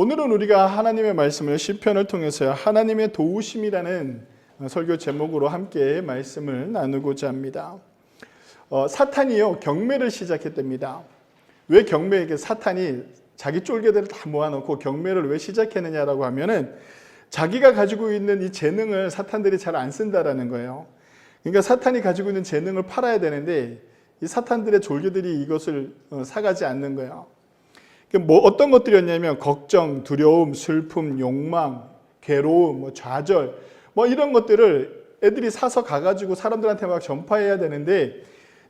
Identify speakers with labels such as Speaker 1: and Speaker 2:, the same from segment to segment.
Speaker 1: 오늘은 우리가 하나님의 말씀을 시편을 통해서 하나님의 도우심이라는 설교 제목으로 함께 말씀을 나누고자 합니다. 어, 사탄이요 경매를 시작했답니다. 왜 경매에게 사탄이 자기 쫄개들을 다 모아놓고 경매를 왜 시작했느냐라고 하면은 자기가 가지고 있는 이 재능을 사탄들이 잘 안 쓴다라는 거예요. 그러니까 사탄이 가지고 있는 재능을 팔아야 되는데 이 사탄들의 졸개들이 이것을 어, 사가지 않는 거예요. 뭐 어떤 것들이었냐면 걱정, 두려움, 슬픔, 욕망, 괴로움, 뭐 좌절, 뭐 이런 것들을 애들이 사서 가가지고 사람들한테 막 전파해야 되는데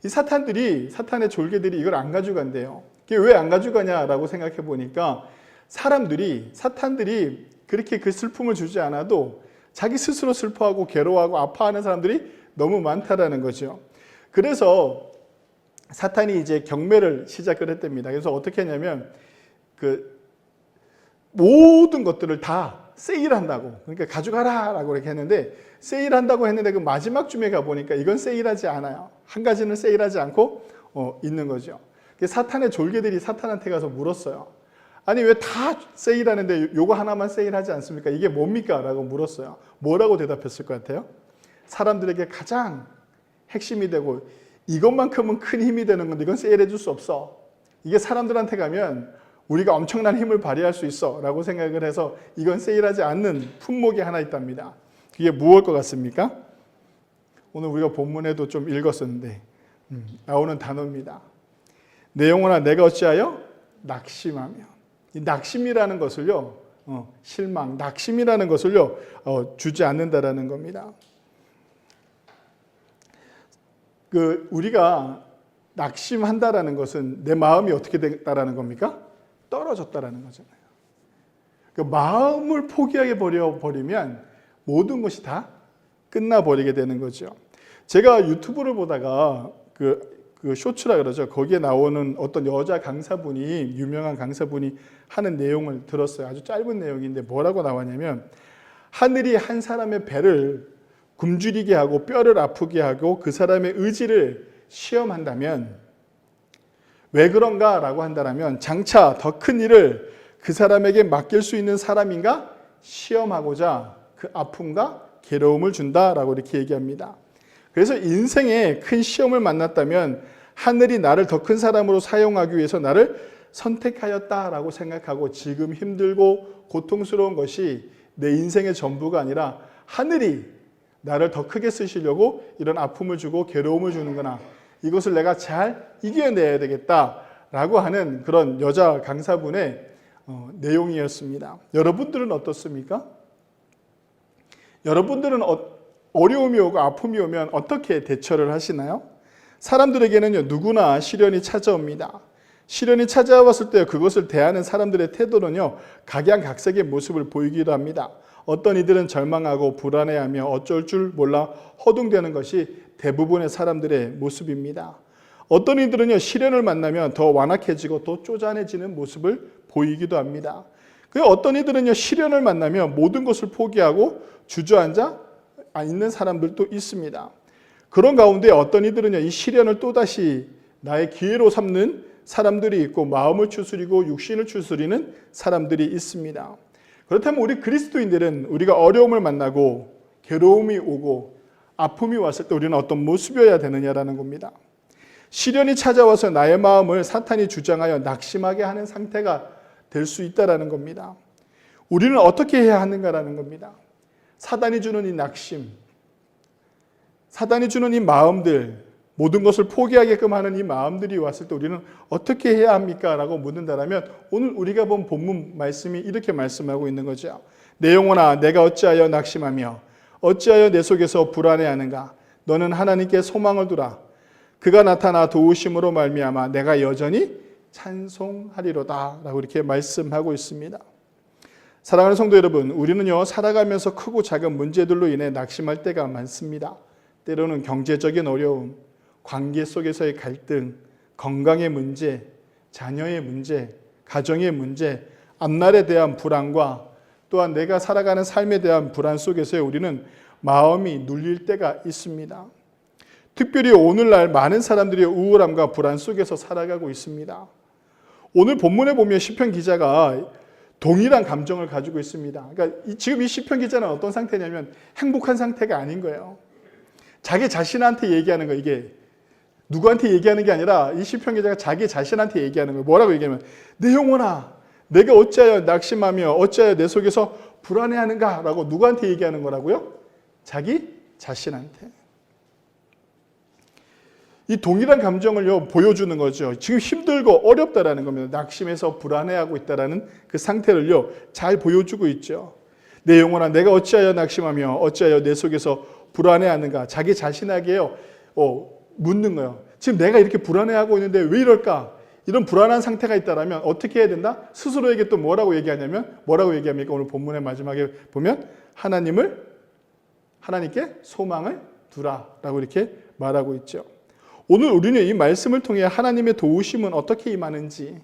Speaker 1: 이 사탄들이 사탄의 졸개들이 이걸 안 가져간대요. 이게 왜 안 가져가냐라고 생각해 보니까 사람들이 사탄들이 그렇게 그 슬픔을 주지 않아도 자기 스스로 슬퍼하고 괴로워하고 아파하는 사람들이 너무 많다라는 거죠. 그래서 사탄이 이제 경매를 시작을 했답니다. 그래서 어떻게 했냐면 그 모든 것들을 다 세일한다고 그러니까 가져가라라고 이렇게 했는데 세일한다고 했는데 그 마지막 쯤에 가 보니까 이건 세일하지 않아요. 한 가지는 세일하지 않고 어, 있는 거죠. 사탄의 졸개들이 사탄한테 가서 물었어요. 아니 왜 다 세일하는데 요거 하나만 세일하지 않습니까? 이게 뭡니까? 라고 물었어요. 뭐라고 대답했을 것 같아요? 사람들에게 가장 핵심이 되고 이것만큼은 큰 힘이 되는 건데 이건 세일해 줄 수 없어. 이게 사람들한테 가면 우리가 엄청난 힘을 발휘할 수 있어 라고 생각을 해서 이건 세일하지 않는 품목이 하나 있답니다. 그게 무엇일 것 같습니까? 오늘 우리가 본문에도 좀 읽었었는데 음, 나오는 단어입니다. 내 영혼아 내가 어찌하여 낙심하며 이 낙심이라는 것을요 어, 실망 낙심이라는 것을요 어, 주지 않는다라는 겁니다. 그 우리가 낙심한다라는 것은 내 마음이 어떻게 됐다라는 겁니까? 떨어졌다라는 거잖아요. 그 마음을 포기하게 버려 버리면 모든 것이 다 끝나 버리게 되는 거죠. 제가 유튜브를 보다가 그, 그 쇼츠라 그러죠. 거기에 나오는 어떤 여자 강사분이 유명한 강사분이 하는 내용을 들었어요. 아주 짧은 내용인데 뭐라고 나왔냐면 하늘이 한 사람의 배를 굶주리게 하고 뼈를 아프게 하고 그 사람의 의지를 시험한다면 왜 그런가라고 한다면 장차 더 큰 일을 그 사람에게 맡길 수 있는 사람인가 시험하고자 그 아픔과 괴로움을 준다라고 이렇게 얘기합니다. 그래서 인생에 큰 시험을 만났다면 하늘이 나를 더 큰 사람으로 사용하기 위해서 나를 선택하였다라고 생각하고 지금 힘들고 고통스러운 것이 내 인생의 전부가 아니라 하늘이 나를 더 크게 쓰시려고 이런 아픔을 주고 괴로움을 주는구나. 이것을 내가 잘 이겨내야 되겠다라고 하는 그런 여자 강사분의 어, 내용이었습니다. 여러분들은 어떻습니까? 여러분들은 어, 어려움이 오고 아픔이 오면 어떻게 대처를 하시나요? 사람들에게는요, 누구나 시련이 찾아옵니다. 시련이 찾아왔을 때 그것을 대하는 사람들의 태도는요, 각양각색의 모습을 보이기도 합니다. 어떤 이들은 절망하고 불안해하며 어쩔 줄 몰라 허둥대는 것이 대부분의 사람들의 모습입니다. 어떤 이들은요, 시련을 만나면 더 완악해지고 또 쪼잔해지는 모습을 보이기도 합니다. 그 어떤 이들은요, 시련을 만나면 모든 것을 포기하고 주저앉아 있는 사람들도 있습니다. 그런 가운데 어떤 이들은요, 이 시련을 또다시 나의 기회로 삼는 사람들이 있고 마음을 추스리고 육신을 추스리는 사람들이 있습니다. 그렇다면 우리 그리스도인들은 우리가 어려움을 만나고 괴로움이 오고 아픔이 왔을 때 우리는 어떤 모습이어야 되느냐라는 겁니다. 시련이 찾아와서 나의 마음을 사탄이 주장하여 낙심하게 하는 상태가 될 수 있다라는 겁니다. 우리는 어떻게 해야 하는가라는 겁니다. 사단이 주는 이 낙심, 사단이 주는 이 마음들, 모든 것을 포기하게끔 하는 이 마음들이 왔을 때 우리는 어떻게 해야 합니까? 라고 묻는다면 오늘 우리가 본 본문 말씀이 이렇게 말씀하고 있는 거죠. 내 영혼아 내가 어찌하여 낙심하며 어찌하여 내 속에서 불안해하는가? 너는 하나님께 소망을 두라. 그가 나타나 도우심으로 말미암아 내가 여전히 찬송하리로다. 라고 이렇게 말씀하고 있습니다. 사랑하는 성도 여러분, 우리는요, 살아가면서 크고 작은 문제들로 인해 낙심할 때가 많습니다. 때로는 경제적인 어려움, 관계 속에서의 갈등, 건강의 문제, 자녀의 문제, 가정의 문제, 앞날에 대한 불안과 또한 내가 살아가는 삶에 대한 불안 속에서 우리는 마음이 눌릴 때가 있습니다. 특별히 오늘날 많은 사람들이 우울함과 불안 속에서 살아가고 있습니다. 오늘 본문에 보면 시편 기자가 동일한 감정을 가지고 있습니다. 그러니까 이- 지금 이 시편 기자는 어떤 상태냐면 행복한 상태가 아닌 거예요. 자기 자신한테 얘기하는 거 이게 누구한테 얘기하는 게 아니라 이 시편 기자가 자기 자신한테 얘기하는 거예요. 뭐라고 얘기하면 내 영혼아 내가 어찌하여 낙심하며 어찌하여 내 속에서 불안해하는가라고 누구한테 얘기하는 거라고요? 자기 자신한테. 이 동일한 감정을요 보여주는 거죠. 지금 힘들고 어렵다라는 겁니다. 낙심해서 불안해하고 있다라는 그 상태를요 잘 보여주고 있죠. 내 영혼아, 내가 어찌하여 낙심하며 어찌하여 내 속에서 불안해하는가? 자기 자신에게요 어, 묻는 거예요. 지금 내가 이렇게 불안해하고 있는데 왜 이럴까? 이런 불안한 상태가 있다라면 어떻게 해야 된다? 스스로에게 또 뭐라고 얘기하냐면 뭐라고 얘기합니까? 오늘 본문의 마지막에 보면 하나님을 하나님께 소망을 두라라고 이렇게 말하고 있죠. 오늘 우리는 이 말씀을 통해 하나님의 도우심은 어떻게 임하는지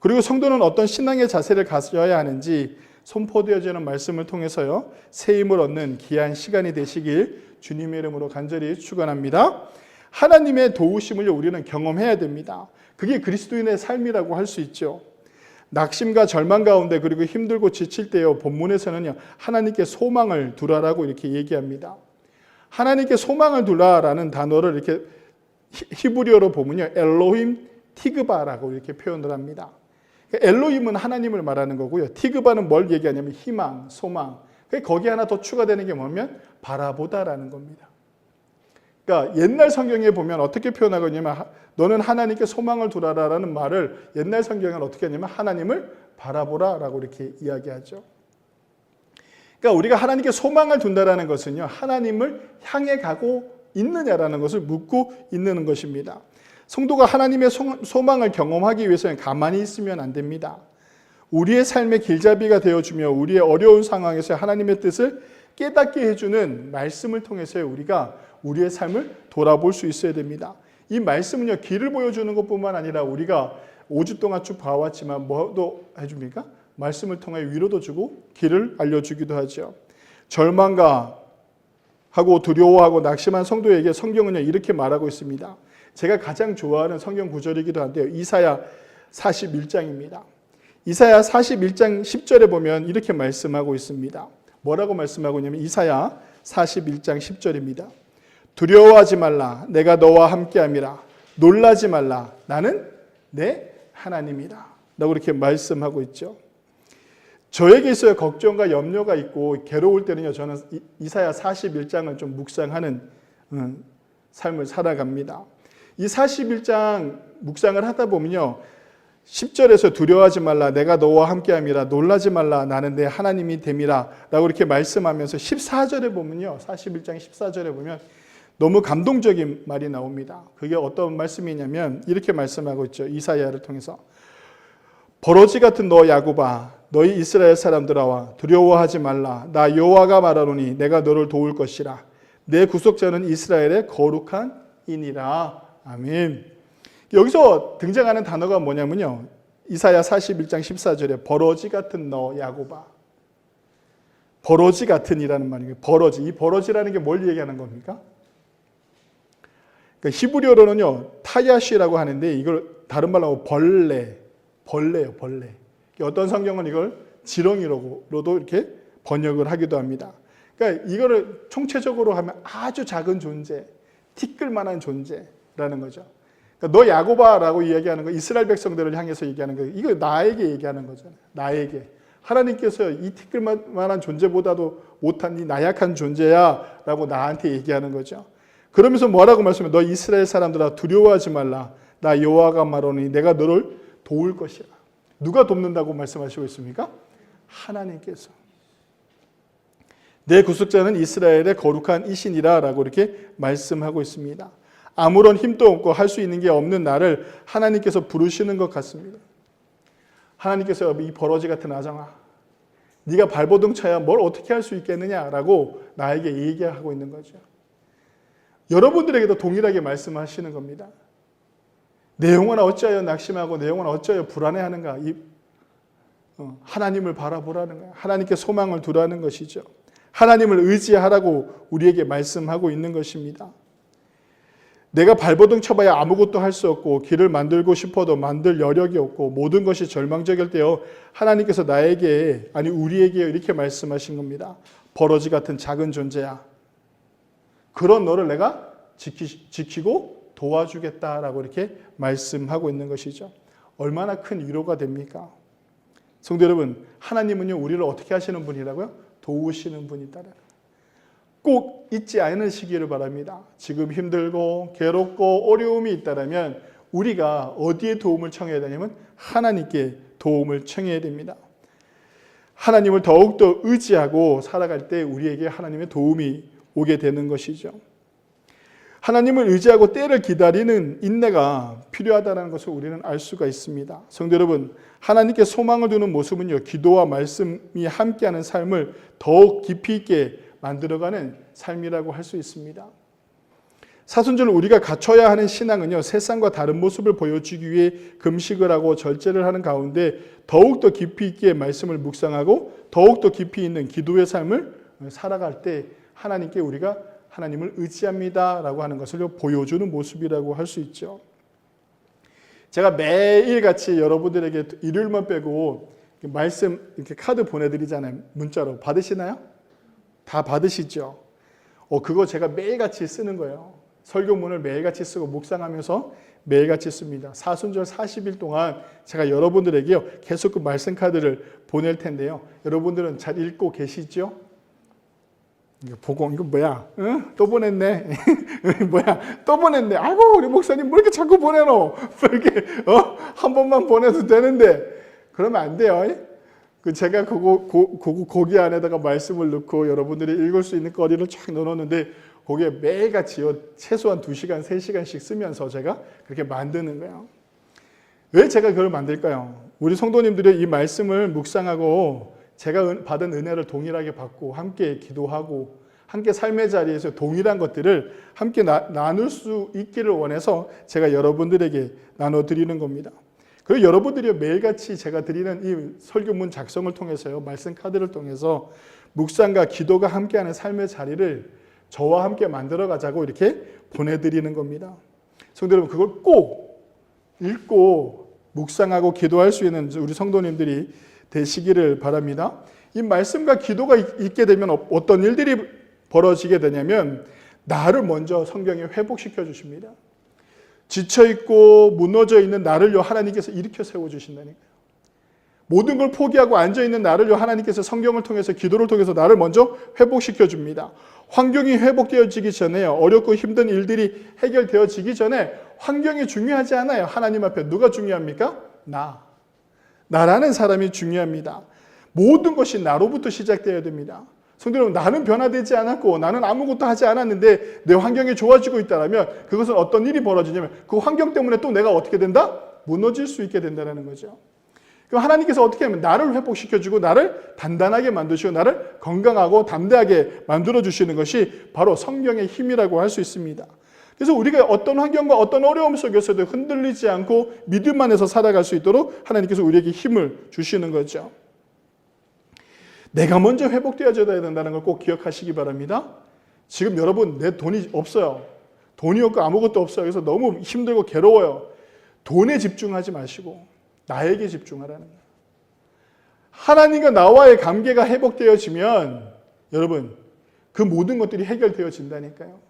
Speaker 1: 그리고 성도는 어떤 신앙의 자세를 가져야 하는지 선포되어지는 말씀을 통해서요 새 힘을 얻는 귀한 시간이 되시길 주님의 이름으로 간절히 축원합니다. 하나님의 도우심을 우리는 경험해야 됩니다. 그게 그리스도인의 삶이라고 할 수 있죠. 낙심과 절망 가운데 그리고 힘들고 지칠 때요 본문에서는요 하나님께 소망을 두라라고 이렇게 얘기합니다. 하나님께 소망을 두라라는 단어를 이렇게 히- 히브리어로 보면요 엘로힘 티그바라고 이렇게 표현을 합니다. 엘로힘은 하나님을 말하는 거고요. 티그바는 뭘 얘기하냐면 희망, 소망. 거기 하나 더 추가되는 게 뭐냐면 바라보다라는 겁니다. 그러니까 옛날 성경에 보면 어떻게 하- 너는 하나님께 소망을 두라라는 말을 옛날 성경은 어떻게 하냐면 하나님을 바라보라라고 이렇게 이야기하죠. 그러니까 우리가 하나님께 소망을 둔다라는 것은요 하나님을 향해 가고 있느냐라는 것을 묻고 있는 것입니다. 성도가 하나님의 소- 소망을 경험하기 위해서는 가만히 있으면 안 됩니다. 우리의 삶의 길잡이가 되어주며 우리의 어려운 상황에서 하나님의 뜻을 깨닫게 해주는 말씀을 통해서 우리가 우리의 삶을 돌아볼 수 있어야 됩니다. 이 말씀은요 길을 보여주는 것뿐만 아니라 우리가 5주 동안 쭉 봐왔지만 뭐도 해줍니까? 말씀을 통해 위로도 주고 길을 알려주기도 하죠. 절망과 하고 두려워하고 낙심한 성도에게 성경은요 이렇게 말하고 있습니다. 제가 가장 좋아하는 성경 구절이기도 한데요. 이사야 41장입니다. 이사야 41장 10절에 보면 이렇게 말씀하고 있습니다. 뭐라고 말씀하고 있냐면 이사야 41장 10절입니다. 두려워하지 말라. 내가 너와 함께함이라. 놀라지 말라. 나는 내 하나님이라. 라고 이렇게 말씀하고 있죠. 저에게 있어요. 걱정과 염려가 있고 괴로울 때는요. 저는 이- 이사야 41장을 좀 묵상하는 음, 삶을 살아갑니다. 이 41장 묵상을 하다 보면요. 10절에서 두려워하지 말라. 내가 너와 함께함이라. 놀라지 말라. 나는 내 하나님이 됨이라. 라고 이렇게 말씀하면서 14절에 보면요. 41장 14절에 보면 너무 감동적인 말이 나옵니다. 그게 어떤 말씀이냐면 이렇게 말씀하고 있죠. 이사야를 통해서 버러지 같은 너 야곱아 너희 이스라엘 사람들아와 두려워하지 말라 나 여호와가 말하노니 내가 너를 도울 것이라 내 구속자는 이스라엘의 거룩한 이니라 아멘. 여기서 등장하는 단어가 뭐냐면요. 이사야 41장 14절에 버러지 같은 너 야곱아. 버러지 같은이라는 말이에요. 버러지. 이 버러지라는 게 뭘 얘기하는 겁니까? 그러니까 히브리어로는요. 타야시라고 하는데 이걸 다른 말로 하면 벌레. 벌레요, 벌레. 어떤 성경은 이걸 지렁이로도 이렇게 번역을 하기도 합니다. 그러니까 이거를 총체적으로 하면 아주 작은 존재, 티끌 만한 존재라는 거죠. 그러니까 너 야고바라고 이야기하는 거 이스라엘 백성들을 향해서 얘기하는 거 이거 나에게 얘기하는 거잖아요. 나에게 하나님께서 이 티끌만한 존재보다도 못한 이 나약한 존재야 라고 나한테 얘기하는 거죠. 그러면서 뭐라고 말씀해? 너 이스라엘 사람들아 두려워하지 말라. 나 여호와가 말하니 내가 너를 도울 것이라. 누가 돕는다고 말씀하시고 있습니까? 하나님께서. 내 구속자는 이스라엘의 거룩한 이신이라라고 이렇게 말씀하고 있습니다. 아무런 힘도 없고 할 수 있는 게 없는 나를 하나님께서 부르시는 것 같습니다. 하나님께서 이 버러지 같은 아정아, 네가 발버둥 쳐야 뭘 어떻게 할 수 있겠느냐라고 나에게 얘기하고 있는 거죠. 여러분들에게도 동일하게 말씀하시는 겁니다. 내 영혼아 어찌하여 낙심하고 내 영혼아 어찌하여 불안해하는가? 이 어, 하나님을 바라보라는 거야. 하나님께 소망을 두라는 것이죠. 하나님을 의지하라고 우리에게 말씀하고 있는 것입니다. 내가 발버둥 쳐봐야 아무것도 할 수 없고 길을 만들고 싶어도 만들 여력이 없고 모든 것이 절망적일 때요 하나님께서 나에게 아니 우리에게 이렇게 말씀하신 겁니다. 버러지 같은 작은 존재야. 그런 너를 내가 지키, 지키고 도와주겠다라고 이렇게 말씀하고 있는 것이죠. 얼마나 큰 위로가 됩니까? 성도 여러분, 하나님은요 우리를 어떻게 하시는 분이라고요? 도우시는 분이다라는. 꼭 잊지 않으시기를 바랍니다. 지금 힘들고 괴롭고 어려움이 있다면 우리가 어디에 도움을 청해야 되냐면 하나님께 도움을 청해야 됩니다. 하나님을 더욱더 의지하고 살아갈 때 우리에게 하나님의 도움이 오게 되는 것이죠. 하나님을 의지하고 때를 기다리는 인내가 필요하다는 것을 우리는 알 수가 있습니다. 성도 여러분, 하나님께 소망을 두는 모습은요, 기도와 말씀이 함께하는 삶을 더욱 깊이 있게 만들어가는 삶이라고 할 수 있습니다. 사순절 우리가 갖춰야 하는 신앙은요, 세상과 다른 모습을 보여주기 위해 금식을 하고 절제를 하는 가운데 더욱더 깊이 있게 말씀을 묵상하고 더욱더 깊이 있는 기도의 삶을 살아갈 때 하나님께 우리가 하나님을 의지합니다라고 하는 것을 보여주는 모습이라고 할 수 있죠. 제가 매일 같이 여러분들에게 일요일만 빼고 말씀 이렇게 카드 보내드리잖아요. 문자로 받으시나요? 다 받으시죠? 어, 그거 제가 매일 같이 쓰는 거예요. 설교문을 매일 같이 쓰고 묵상하면서 매일 같이 씁니다. 사순절 40일 동안 제가 여러분들에게요. 계속 그 말씀 카드를 보낼 텐데요. 여러분들은 잘 읽고 계시죠? 이거 보고 이거 뭐야? 응? 또 보냈네. 뭐야? 또 보냈네. 아이고 우리 목사님 뭐 이렇게 자꾸 보내노? 뭐 이렇게 어? 한 번만 보내도 되는데 그러면 안 돼요. 그 제가 그거 고, 고, 거기 안에다가 말씀을 넣고 여러분들이 읽을 수 있는 거리를 쫙 넣어놓는데 거기에 매일같이요 최소한 2시간, 3시간씩 쓰면서 제가 그렇게 만드는 거예요. 왜 제가 그걸 만들까요? 우리 성도님들이 이 말씀을 묵상하고 제가 받은 은혜를 동일하게 받고 함께 기도하고 함께 삶의 자리에서 동일한 것들을 함께 나, 나눌 수 있기를 원해서 제가 여러분들에게 나눠 드리는 겁니다. 그리고 여러분들이 매일같이 제가 드리는 이 설교문 작성을 통해서요, 말씀 카드를 통해서 묵상과 기도가 함께하는 삶의 자리를 저와 함께 만들어 가자고 이렇게 보내드리는 겁니다. 성도 여러분, 그걸 꼭 읽고 묵상하고 기도할 수 있는 우리 성도님들이 되시기를 바랍니다. 이 말씀과 기도가 있게 되면 어떤 일들이 벌어지게 되냐면 나를 먼저 성경에 회복시켜 주십니다. 지쳐 있고 무너져 있는 나를요 하나님께서 일으켜 세워 주신다니까요. 모든 걸 포기하고 앉아 있는 나를요 하나님께서 성경을 통해서 기도를 통해서 나를 먼저 회복시켜 줍니다. 환경이 회복되어지기 전에 어렵고 힘든 일들이 해결되어지기 전에 환경이 중요하지 않아요. 하나님 앞에 누가 중요합니까? 나. 나라는 사람이 중요합니다. 모든 것이 나로부터 시작되어야 됩니다. 성도 여러분, 나는 변화되지 않았고 나는 아무것도 하지 않았는데 내 환경이 좋아지고 있다면 그것은 어떤 일이 벌어지냐면 그 환경 때문에 또 내가 어떻게 된다? 무너질 수 있게 된다는 거죠. 그럼 하나님께서 어떻게 하면 나를 회복시켜주고 나를 단단하게 만드시고 나를 건강하고 담대하게 만들어주시는 것이 바로 성경의 힘이라고 할 수 있습니다. 그래서 우리가 어떤 환경과 어떤 어려움 속에서도 흔들리지 않고 믿음 안에서 살아갈 수 있도록 하나님께서 우리에게 힘을 주시는 거죠. 내가 먼저 회복되어져야 된다는 걸 꼭 기억하시기 바랍니다. 지금 여러분 내 돈이 없어요. 돈이 없고 아무것도 없어요. 그래서 너무 힘들고 괴로워요. 돈에 집중하지 마시고 나에게 집중하라는. 하나님과 나와의 관계가 회복되어지면 여러분 그 모든 것들이 해결되어진다니까요.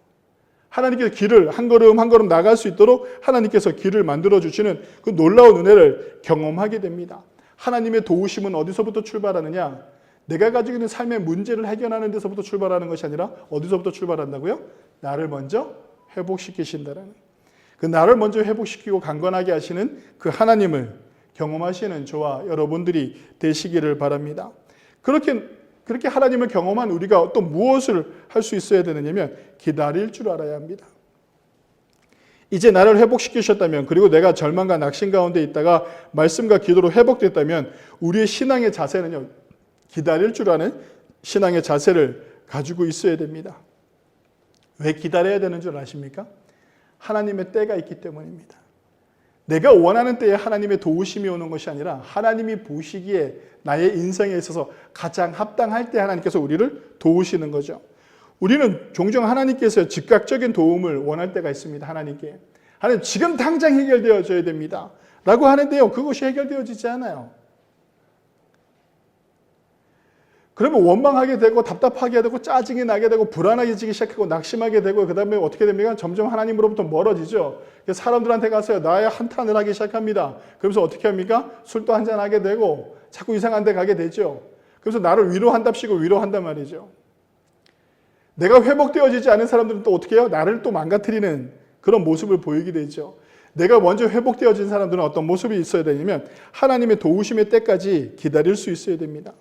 Speaker 1: 하나님께서 길을 한 걸음 한 걸음 나갈 수 있도록 하나님께서 길을 만들어 주시는 그 놀라운 은혜를 경험하게 됩니다. 하나님의 도우심은 어디서부터 출발하느냐? 내가 가지고 있는 삶의 문제를 해결하는 데서부터 출발하는 것이 아니라 어디서부터 출발한다고요? 나를 먼저 회복시키신다라는. 그 나를 먼저 회복시키고 강건하게 하시는 그 하나님을 경험하시는 저와 여러분들이 되시기를 바랍니다. 그렇게 그렇게 하나님을 경험한 우리가 또 무엇을 할 수 있어야 되느냐면 기다릴 줄 알아야 합니다. 이제 나를 회복시키셨다면 그리고 내가 절망과 낙심 가운데 있다가 말씀과 기도로 회복됐다면 우리의 신앙의 자세는요. 기다릴 줄 아는 신앙의 자세를 가지고 있어야 됩니다. 왜 기다려야 되는 줄 아십니까? 하나님의 때가 있기 때문입니다. 내가 원하는 때에 하나님의 도우심이 오는 것이 아니라 하나님이 보시기에 나의 인생에 있어서 가장 합당할 때 하나님께서 우리를 도우시는 거죠. 우리는 종종 하나님께서 즉각적인 도움을 원할 때가 있습니다. 하나님께. 하나님 지금 당장 해결되어져야 됩니다. 라고 하는데요. 그것이 해결되어지지 않아요. 그러면 원망하게 되고 답답하게 되고 짜증이 나게 되고 불안해지기 시작하고 낙심하게 되고 그 다음에 어떻게 됩니까? 점점 하나님으로부터 멀어지죠. 사람들한테 가서 나의 한탄을 하기 시작합니다. 그러면서 어떻게 합니까? 술도 한잔 하게 되고 자꾸 이상한 데 가게 되죠. 그래서 나를 위로한답시고 위로한단 말이죠. 내가 회복되어지지 않은 사람들은 또 어떻게 해요? 나를 또 망가뜨리는 그런 모습을 보이게 되죠. 내가 먼저 회복되어진 사람들은 어떤 모습이 있어야 되냐면 하나님의 도우심의 때까지 기다릴 수 있어야 됩니다.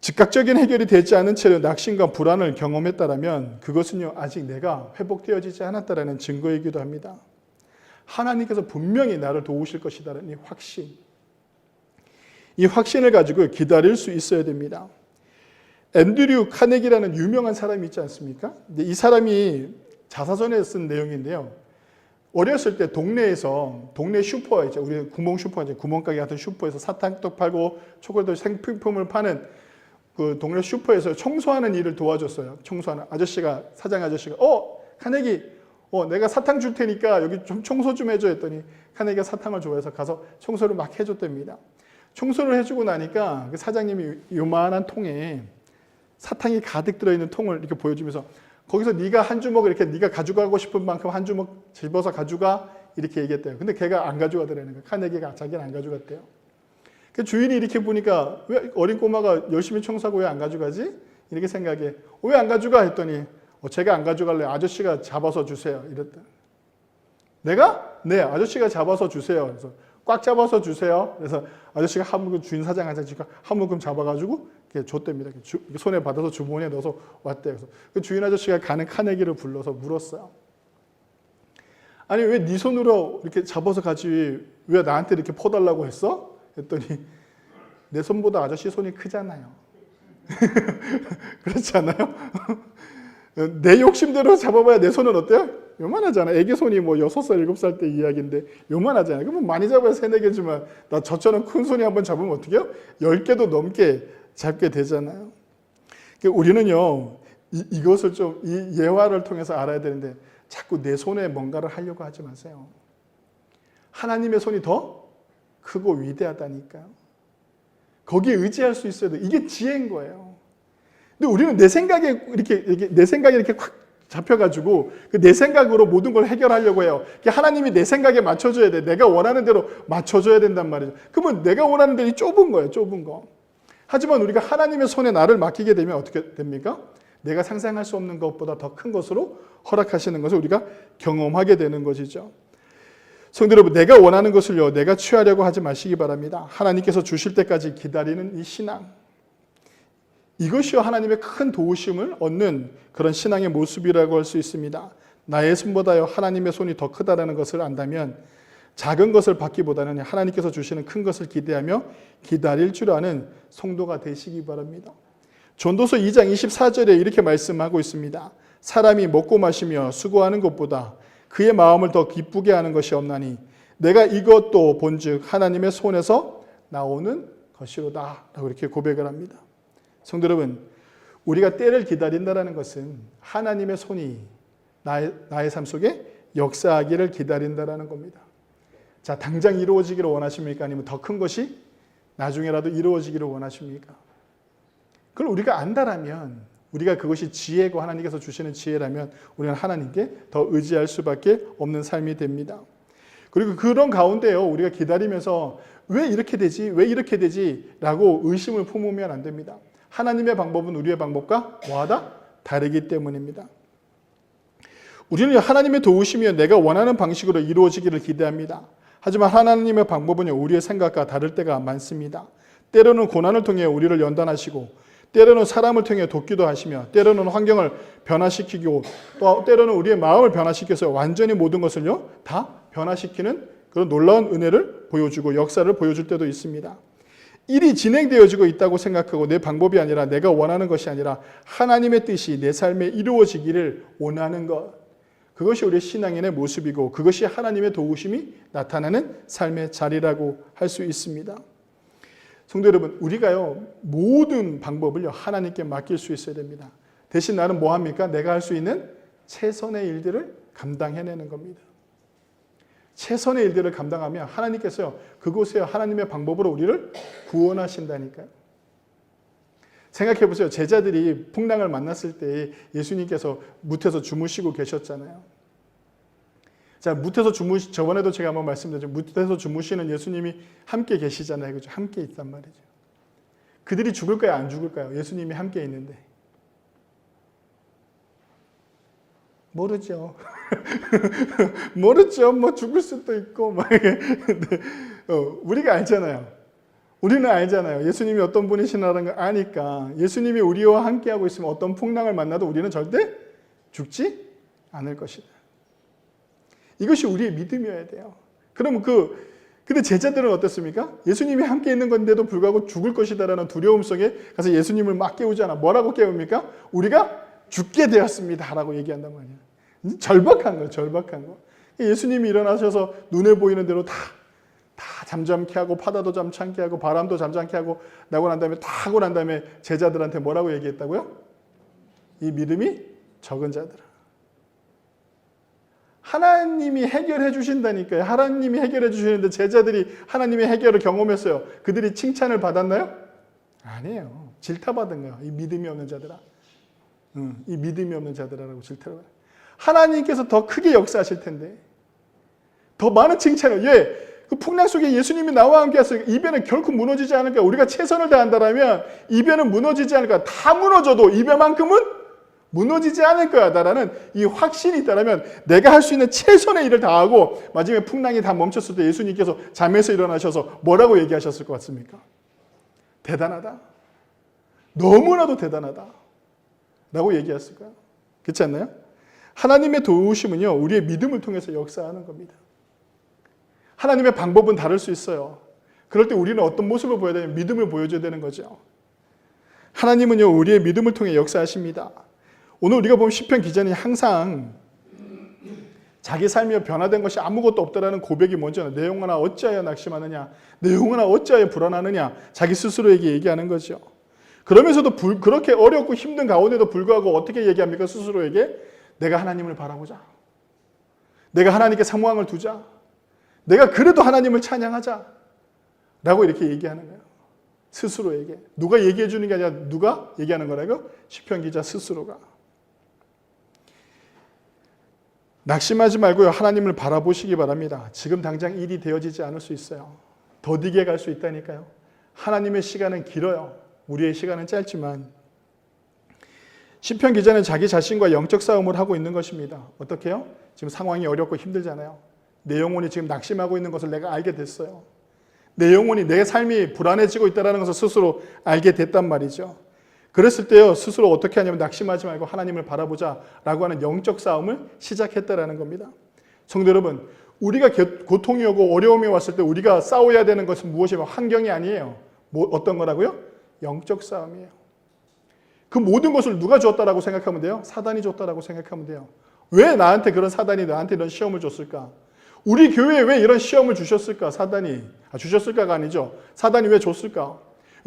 Speaker 1: 즉각적인 해결이 되지 않은 채로 낙심과 불안을 경험했다면 그것은요 아직 내가 회복되어지지 않았다라는 증거이기도 합니다. 하나님께서 분명히 나를 도우실 것이다라는 이 확신, 이 확신을 가지고 기다릴 수 있어야 됩니다. 앤드류 카네기라는 유명한 사람이 있지 않습니까? 이 사람이 자사전에 쓴 내용인데요. 어렸을 때 동네에서 동네 슈퍼 있죠. 우리 구멍 슈퍼 이제 구멍가게 같은 슈퍼에서 사탕떡 팔고 초콜릿 생필품을 파는 그 동네 슈퍼에서 청소하는 일을 도와줬어요. 청소하는 아저씨가 사장 아저씨가 어 카네기 어 내가 사탕 줄 테니까 여기 좀 청소 좀 해줘 했더니 카네기가 사탕을 좋아해서 가서 청소를 막 해줬답니다. 청소를 해주고 나니까 그 사장님이 요만한 통에 사탕이 가득 들어있는 통을 이렇게 보여주면서 거기서 네가 한 주먹을 이렇게 네가 가져가고 싶은 만큼 한 주먹 집어서 가져가 이렇게 얘기했대요. 근데 걔가 안 가져가더라는 거예요. 카네기가 자기는 안 가져갔대요. 그 주인이 이렇게 보니까 왜 어린 꼬마가 열심히 청소하고 왜 안 가져가지? 이렇게 생각해. 왜 안 가져가? 했더니 어, 제가 안 가져갈래. 아저씨가 잡아서 주세요. 이랬다. 내가? 네, 아저씨가 잡아서 주세요. 그래서 꽉 잡아서 주세요. 그래서 아저씨가 한 묶음 주인 사장한테 한 묶음 잡아가지고 이렇게 줬답니다. 이렇게 주, 손에 받아서 주머니에 넣어서 왔대요. 그래서 그 주인 아저씨가 가는 카네기를 불러서 물었어요. 아니 왜 네 손으로 이렇게 잡아서 가지 왜 나한테 이렇게 퍼달라고 했어? 했더니 내 손보다 아저씨 손이 크잖아요. 그렇지 않아요? 내 욕심대로 잡아봐야 내 손은 어때요? 요만하잖아. 애기 손이 뭐 6살, 7살 때 이야기인데 요만하잖아요. 그러면 많이 잡아야 3, 4개지만 나 저처럼 큰 손이 한번 잡으면 어떻게 해요? 10개도 넘게 잡게 되잖아요. 그러니까 우리는요. 이, 이것을 좀 이 예화를 통해서 알아야 되는데 자꾸 내 손에 뭔가를 하려고 하지 마세요. 하나님의 손이 더 크고 위대하다니까요. 거기에 의지할 수 있어야 돼. 이게 지혜인 거예요. 근데 우리는 내 생각에 이렇게, 이렇게 내 생각에 이렇게 확 잡혀가지고 그 내 생각으로 모든 걸 해결하려고 해요. 하나님이 내 생각에 맞춰줘야 돼. 내가 원하는 대로 맞춰줘야 된단 말이죠. 그러면 내가 원하는 대로 좁은 거예요. 좁은 거. 하지만 우리가 하나님의 손에 나를 맡기게 되면 어떻게 됩니까? 내가 상상할 수 없는 것보다 더 큰 것으로 허락하시는 것을 우리가 경험하게 되는 것이죠. 성도 여러분, 내가 원하는 것을요, 내가 취하려고 하지 마시기 바랍니다. 하나님께서 주실 때까지 기다리는 이 신앙. 이것이요, 하나님의 큰 도우심을 얻는 그런 신앙의 모습이라고 할 수 있습니다. 나의 손보다요, 하나님의 손이 더 크다라는 것을 안다면 작은 것을 받기보다는 하나님께서 주시는 큰 것을 기대하며 기다릴 줄 아는 성도가 되시기 바랍니다. 전도서 2장 24절에 이렇게 말씀하고 있습니다. 사람이 먹고 마시며 수고하는 것보다 그의 마음을 더 기쁘게 하는 것이 없나니 내가 이것도 본즉 하나님의 손에서 나오는 것이로다 라고 이렇게 고백을 합니다. 성도 여러분, 우리가 때를 기다린다는 것은 하나님의 손이 나의, 나의 삶 속에 역사하기를 기다린다는 겁니다. 자, 당장 이루어지기를 원하십니까? 아니면 더 큰 것이 나중에라도 이루어지기를 원하십니까? 그걸 우리가 안다라면 우리가 그것이 지혜고 하나님께서 주시는 지혜라면 우리는 하나님께 더 의지할 수밖에 없는 삶이 됩니다. 그리고 그런 가운데요, 우리가 기다리면서 왜 이렇게 되지? 왜 이렇게 되지? 라고 의심을 품으면 안 됩니다. 하나님의 방법은 우리의 방법과 뭐하다? 다르기 때문입니다. 우리는 하나님의 도우시면 내가 원하는 방식으로 이루어지기를 기대합니다. 하지만 하나님의 방법은 우리의 생각과 다를 때가 많습니다. 때로는 고난을 통해 우리를 연단하시고 때로는 사람을 통해 돕기도 하시며 때로는 환경을 변화시키고 또 때로는 우리의 마음을 변화시켜서 완전히 모든 것을요 다 변화시키는 그런 놀라운 은혜를 보여주고 역사를 보여줄 때도 있습니다. 일이 진행되어지고 있다고 생각하고 내 방법이 아니라 내가 원하는 것이 아니라 하나님의 뜻이 내 삶에 이루어지기를 원하는 것. 그것이 우리 신앙인의 모습이고 그것이 하나님의 도우심이 나타나는 삶의 자리라고 할 수 있습니다. 성도 여러분, 우리가요, 모든 방법을요, 하나님께 맡길 수 있어야 됩니다. 대신 나는 뭐 합니까? 내가 할 수 있는 최선의 일들을 감당해내는 겁니다. 최선의 일들을 감당하면 하나님께서요, 그곳에 하나님의 방법으로 우리를 구원하신다니까요. 생각해 보세요. 제자들이 풍랑을 만났을 때 예수님께서 무태서 주무시고 계셨잖아요. 자, 무태서 주무시, 저번에도 제가 한번 말씀드렸죠. 무태서 주무시는 예수님이 함께 계시잖아요. 그죠? 함께 있단 말이죠. 그들이 죽을까요? 안 죽을까요? 예수님이 함께 있는데. 모르죠. 모르죠. 뭐 죽을 수도 있고, 막. 어, 우리가 알잖아요. 우리는 알잖아요. 예수님이 어떤 분이시라는 걸 아니까. 예수님이 우리와 함께하고 있으면 어떤 풍랑을 만나도 우리는 절대 죽지 않을 것이다. 이것이 우리의 믿음이어야 돼요. 그러면 그, 근데 제자들은 어떻습니까? 예수님이 함께 있는 건데도 불구하고 죽을 것이다라는 두려움 속에 가서 예수님을 막 깨우잖아. 뭐라고 깨웁니까? 우리가 죽게 되었습니다. 라고 얘기한단 말이야. 절박한 거예요. 절박한 거. 예수님이 일어나셔서 눈에 보이는 대로 다, 다 잠잠케 하고 파다도 잠잠케 하고 바람도 잠잠케 하고 나고 난 다음에 다 하고 난 다음에 제자들한테 뭐라고 얘기했다고요? 이 믿음이 적은 자들아. 하나님이 해결해 주신다니까요. 하나님이 해결해 주시는데 제자들이 하나님의 해결을 경험했어요. 그들이 칭찬을 받았나요? 아니에요. 질타받은 거야. 이 믿음이 없는 자들아. 응, 이 믿음이 없는 자들아라고 질타를 받아요. 하나님께서 더 크게 역사하실 텐데. 더 많은 칭찬을. 예. 그 풍랑 속에 예수님이 나와 함께 하서 이배는 결코 무너지지 않을 거야. 우리가 최선을 다한다면 이배는 무너지지 않을 거야. 다 무너져도 이배만큼은 무너지지 않을 거야라는 이 확신이 있다면 내가 할 수 있는 최선의 일을 다하고 마지막에 풍랑이 다 멈췄을 때 예수님께서 잠에서 일어나셔서 뭐라고 얘기하셨을 것 같습니까? 대단하다. 너무나도 대단하다. 라고 얘기했을 거예요. 그렇지 않나요? 하나님의 도우심은요, 우리의 믿음을 통해서 역사하는 겁니다. 하나님의 방법은 다를 수 있어요. 그럴 때 우리는 어떤 모습을 보여야 되냐면 믿음을 보여줘야 되는 거죠. 하나님은요, 우리의 믿음을 통해 역사하십니다. 오늘 우리가 보면 시편 기자는 항상 자기 삶이 변화된 것이 아무것도 없다라는 고백이 먼저 내 영혼아 어찌하여 낙심하느냐 내 영혼아 어찌하여 불안하느냐 자기 스스로에게 얘기하는 거죠. 그러면서도 불, 그렇게 어렵고 힘든 가운데도 불구하고 어떻게 얘기합니까 스스로에게 내가 하나님을 바라보자. 내가 하나님께 사모함을 두자. 내가 그래도 하나님을 찬양하자. 라고 이렇게 얘기하는 거예요. 스스로에게. 누가 얘기해 주는 게 아니라 누가 얘기하는 거라고? 시편 기자 스스로가. 낙심하지 말고요. 하나님을 바라보시기 바랍니다. 지금 당장 일이 되어지지 않을 수 있어요. 더디게 갈 수 있다니까요. 하나님의 시간은 길어요. 우리의 시간은 짧지만 시편 기자는 자기 자신과 영적 싸움을 하고 있는 것입니다. 어떻게요? 지금 상황이 어렵고 힘들잖아요. 내 영혼이 지금 낙심하고 있는 것을 내가 알게 됐어요. 내 영혼이 내 삶이 불안해지고 있다는 것을 스스로 알게 됐단 말이죠. 그랬을 때요, 스스로 어떻게 하냐면 낙심하지 말고 하나님을 바라보자 라고 하는 영적 싸움을 시작했다라는 겁니다. 성도 여러분, 우리가 고통이 오고 어려움이 왔을 때 우리가 싸워야 되는 것은 무엇이면 환경이 아니에요. 뭐, 어떤 거라고요? 영적 싸움이에요. 그 모든 것을 누가 줬다라고 생각하면 돼요? 사단이 줬다라고 생각하면 돼요. 왜 나한테 그런 사단이 나한테 이런 시험을 줬을까? 우리 교회에 왜 이런 시험을 주셨을까? 사단이. 아, 주셨을까가 아니죠. 사단이 왜 줬을까?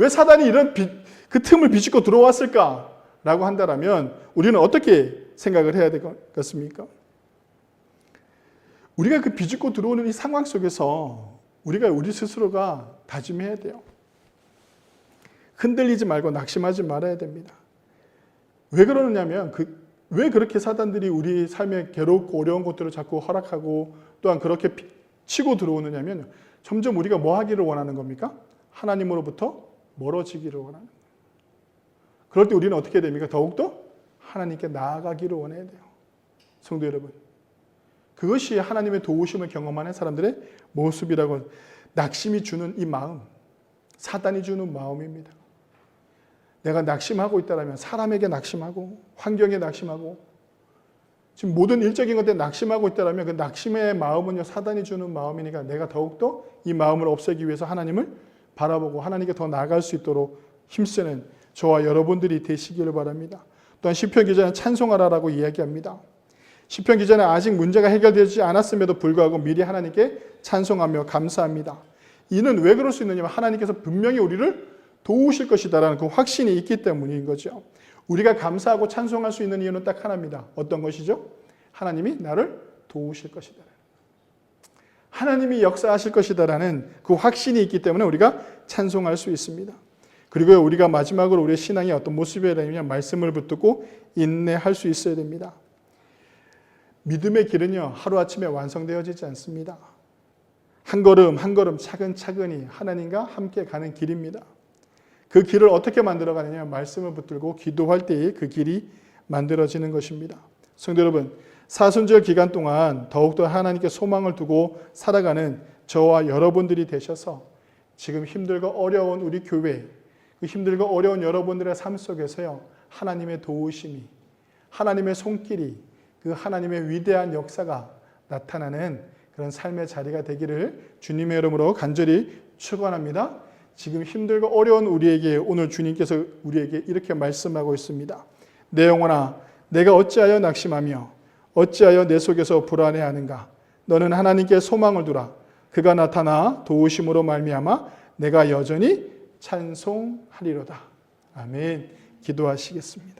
Speaker 1: 왜 사단이 이런 비, 그 틈을 비집고 들어왔을까? 라고 한다면 우리는 어떻게 생각을 해야 되겠습니까? 우리가 그 비집고 들어오는 이 상황 속에서 우리가 우리 스스로가 다짐해야 돼요. 흔들리지 말고 낙심하지 말아야 됩니다. 왜 그러느냐면 그, 왜 그렇게 사단들이 우리 삶에 괴롭고 어려운 것들을 자꾸 허락하고 또한 그렇게 치고 들어오느냐면 점점 우리가 뭐 하기를 원하는 겁니까? 하나님으로부터 멀어지기를 원하는. 그럴 때 우리는 어떻게 됩니까? 더욱더 하나님께 나아가기를 원해야 돼요. 성도 여러분. 그것이 하나님의 도우심을 경험하는 사람들의 모습이라고 낙심이 주는 이 마음, 사단이 주는 마음입니다. 내가 낙심하고 있다면 사람에게 낙심하고 환경에 낙심하고 지금 모든 일적인 것에 낙심하고 있다면 그 낙심의 마음은요 사단이 주는 마음이니까 내가 더욱더 이 마음을 없애기 위해서 하나님을 바라보고 하나님께 더 나아갈 수 있도록 힘쓰는 저와 여러분들이 되시기를 바랍니다. 또한 시편 기자는 찬송하라라고 이야기합니다. 시편 기자는 아직 문제가 해결되지 않았음에도 불구하고 미리 하나님께 찬송하며 감사합니다. 이는 왜 그럴 수 있느냐면 하나님께서 분명히 우리를 도우실 것이다라는 그 확신이 있기 때문인 거죠. 우리가 감사하고 찬송할 수 있는 이유는 딱 하나입니다. 어떤 것이죠? 하나님이 나를 도우실 것이다. 하나님이 역사하실 것이다라는 그 확신이 있기 때문에 우리가 찬송할 수 있습니다. 그리고 우리가 마지막으로 우리의 신앙이 어떤 모습이어야 되냐면 말씀을 붙들고 인내할 수 있어야 됩니다. 믿음의 길은요, 하루아침에 완성되어지지 않습니다. 한 걸음 한 걸음 차근차근히 하나님과 함께 가는 길입니다. 그 길을 어떻게 만들어 가느냐? 말씀을 붙들고 기도할 때에 그 길이 만들어지는 것입니다. 성도 여러분, 사순절 기간 동안 더욱더 하나님께 소망을 두고 살아가는 저와 여러분들이 되셔서 지금 힘들고 어려운 우리 교회, 그 힘들고 어려운 여러분들의 삶 속에서요, 하나님의 도우심이, 하나님의 손길이, 그 하나님의 위대한 역사가 나타나는 그런 삶의 자리가 되기를 주님의 이름으로 간절히 축원합니다. 지금 힘들고 어려운 우리에게 오늘 주님께서 우리에게 이렇게 말씀하고 있습니다. 내 영혼아, 내가 어찌하여 낙심하며 어찌하여 내 속에서 불안해하는가? 너는 하나님께 소망을 두라. 그가 나타나 도우심으로 말미암아 내가 여전히 찬송하리로다. 아멘. 기도하시겠습니다.